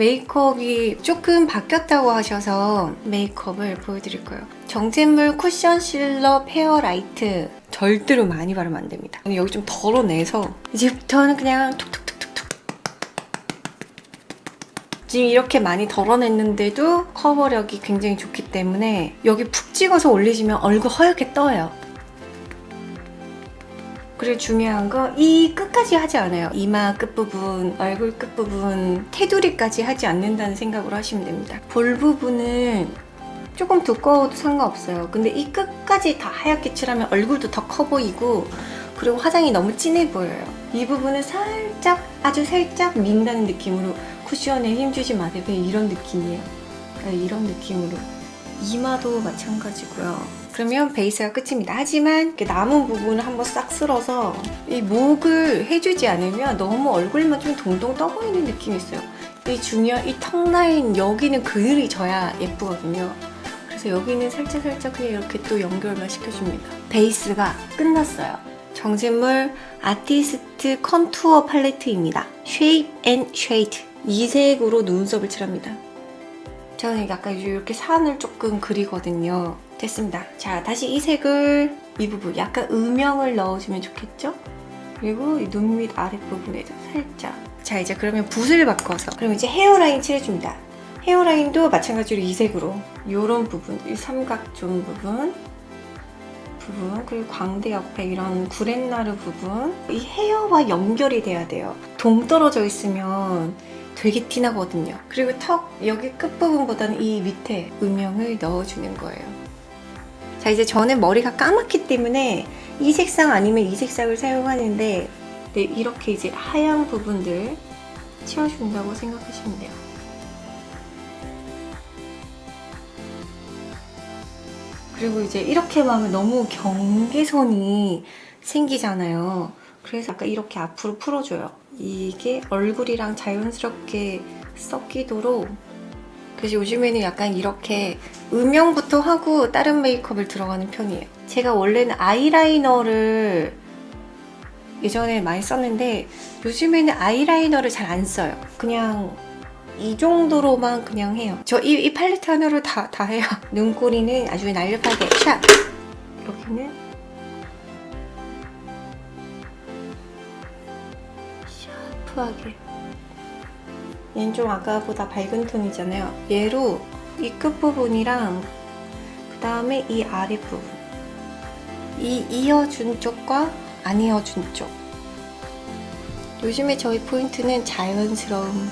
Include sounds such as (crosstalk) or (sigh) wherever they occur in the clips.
메이크업이 조금 바뀌었다고 하셔서 메이크업을 보여드릴 거예요. 정샘물 쿠션 실러 페어 라이트 절대로 많이 바르면 안 됩니다. 여기 좀 덜어내서 이제부터는 그냥 툭툭툭툭툭 지금 이렇게 많이 덜어냈는데도 커버력이 굉장히 좋기 때문에 여기 푹 찍어서 올리시면 얼굴 허옇게 떠요. 그리고 중요한 거 이 끝까지 하지 않아요. 이마 끝부분, 얼굴 끝부분, 테두리까지 하지 않는다는 생각으로 하시면 됩니다. 볼 부분은 조금 두꺼워도 상관없어요. 근데 이 끝까지 다 하얗게 칠하면 얼굴도 더 커 보이고 그리고 화장이 너무 진해 보여요. 이 부분은 살짝 아주 살짝 민다는 느낌으로 쿠션에 힘 주지 마세요. 그냥 이런 느낌이에요. 이런 느낌으로 이마도 마찬가지고요. 그러면 베이스가 끝입니다. 하지만 그 남은 부분을 한번 싹 쓸어서 이 목을 해주지 않으면 너무 얼굴만 좀 동동 떠 보이는 느낌이 있어요. 이 중요한 이 턱 라인 여기는 그늘이 져야 예쁘거든요. 그래서 여기는 살짝 살짝 그냥 이렇게 또 연결만 시켜줍니다. 베이스가 끝났어요. 정샘물 아티스트 컨투어 팔레트입니다. Shape and Shade 이 색으로 눈썹을 칠합니다. 저는 약간 이렇게 산을 조금 그리거든요. 됐습니다. 자, 다시 이 색을 이 부분 약간 음영을 넣어주면 좋겠죠? 그리고 이눈밑 아랫부분에도 살짝. 자, 이제 그러면 붓을 바꿔서 그럼 이제 헤어라인 칠해줍니다. 헤어라인도 마찬가지로 이 색으로 이런 부분, 이 삼각존 부분 부분 그리고 광대 옆에 이런 구렛나루 부분 이 헤어와 연결이 돼야 돼요. 동떨어져 있으면 되게 티나거든요. 그리고 턱 여기 끝부분보다는 이 밑에 음영을 넣어주는 거예요. 자 이제 저는 머리가 까맣기 때문에 이 색상 아니면 이 색상을 사용하는데 네, 이렇게 이제 하얀 부분들 채워준다고 생각하시면 돼요. 그리고 이제 이렇게 하면 너무 경계선이 생기잖아요. 그래서 아까 이렇게 앞으로 풀어줘요. 이게 얼굴이랑 자연스럽게 섞이도록 그래서 요즘에는 약간 이렇게 음영부터 하고 다른 메이크업을 들어가는 편이에요. 제가 원래는 아이라이너를 예전에 많이 썼는데 요즘에는 아이라이너를 잘 안 써요. 그냥 이 정도로만 그냥 해요. 저 이 이 팔레트 하나로 다, 다 해요. 눈꼬리는 아주 날렵하게 샥! 여기는 샤프하게 얘는 좀 아까보다 밝은 톤이잖아요. 얘로 이 끝부분이랑 그 다음에 이 아랫부분 이 이어준 쪽과 안 이어준 쪽 요즘에 저희 포인트는 자연스러움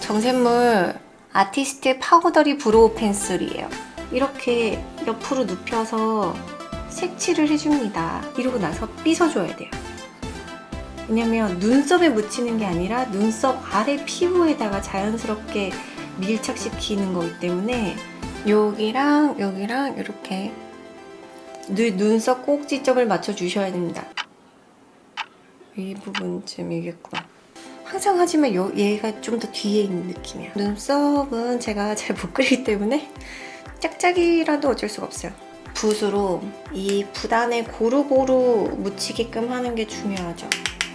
정샘물 아티스트 파우더리 브로우 펜슬이에요. 이렇게 옆으로 눕혀서 색칠을 해줍니다. 이러고 나서 삐서줘야 돼요. 왜냐면 눈썹에 묻히는 게 아니라 눈썹 아래 피부에다가 자연스럽게 밀착시키는 거기 때문에 여기랑 여기랑 이렇게 눈- 눈썹 꼭지점을 맞춰 주셔야 됩니다. 이 부분쯤이겠구나. 항상 하지만 요- 얘가 좀 더 뒤에 있는 느낌이야. 눈썹은 제가 (laughs) 잘 못 그리기 때문에 짝짝이라도 어쩔 수가 없어요. 붓으로 이붓 안에 고루고루 묻히게끔 하는 게 중요하죠.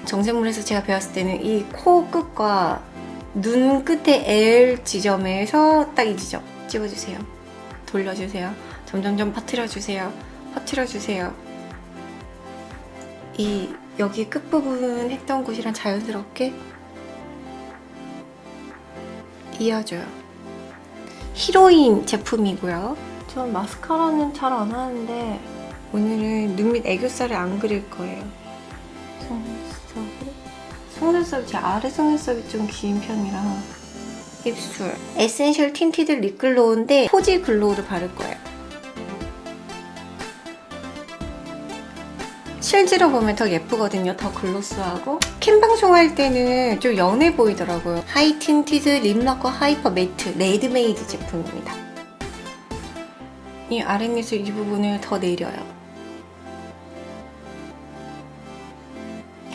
정샘물에서 제가 배웠을 때는 이 코 끝과 눈 끝에 L 지점에서 딱 이 지점 찍어주세요. 돌려주세요. 점점점 퍼트려주세요. 퍼트려주세요. 이 여기 끝부분 했던 곳이랑 자연스럽게 이어줘요. 히로인 제품이고요. 전 마스카라는 잘 안 하는데 오늘은 눈 밑 애교살을 안 그릴 거예요. 속눈썹이 제 아래 속눈썹이 좀 긴 편이라 입술 에센셜 틴티드 립 글로우인데 포지 글로우를 바를 거예요. 실제로 보면 더 예쁘거든요. 더 글로스하고 캠 방송할 때는 좀 연해 보이더라고요. 하이 틴티드 립러커 하이퍼 매트 레드메이드 제품입니다. 이 아랫입술 이 부분을 더 내려요.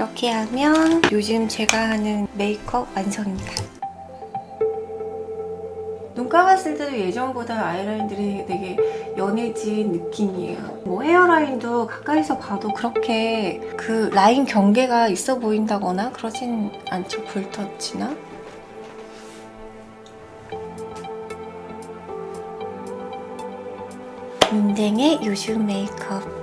이렇게 하면 요즘 제가 하는 메이크업 완성입니다. 눈 감았을 때도 예전보다 아이라인들이 되게 연해진 느낌이에요. 뭐 헤어라인도 가까이서 봐도 그렇게 그 라인 경계가 있어 보인다거나 그러진 않죠. 불터치나 민댕의 요즘 메이크업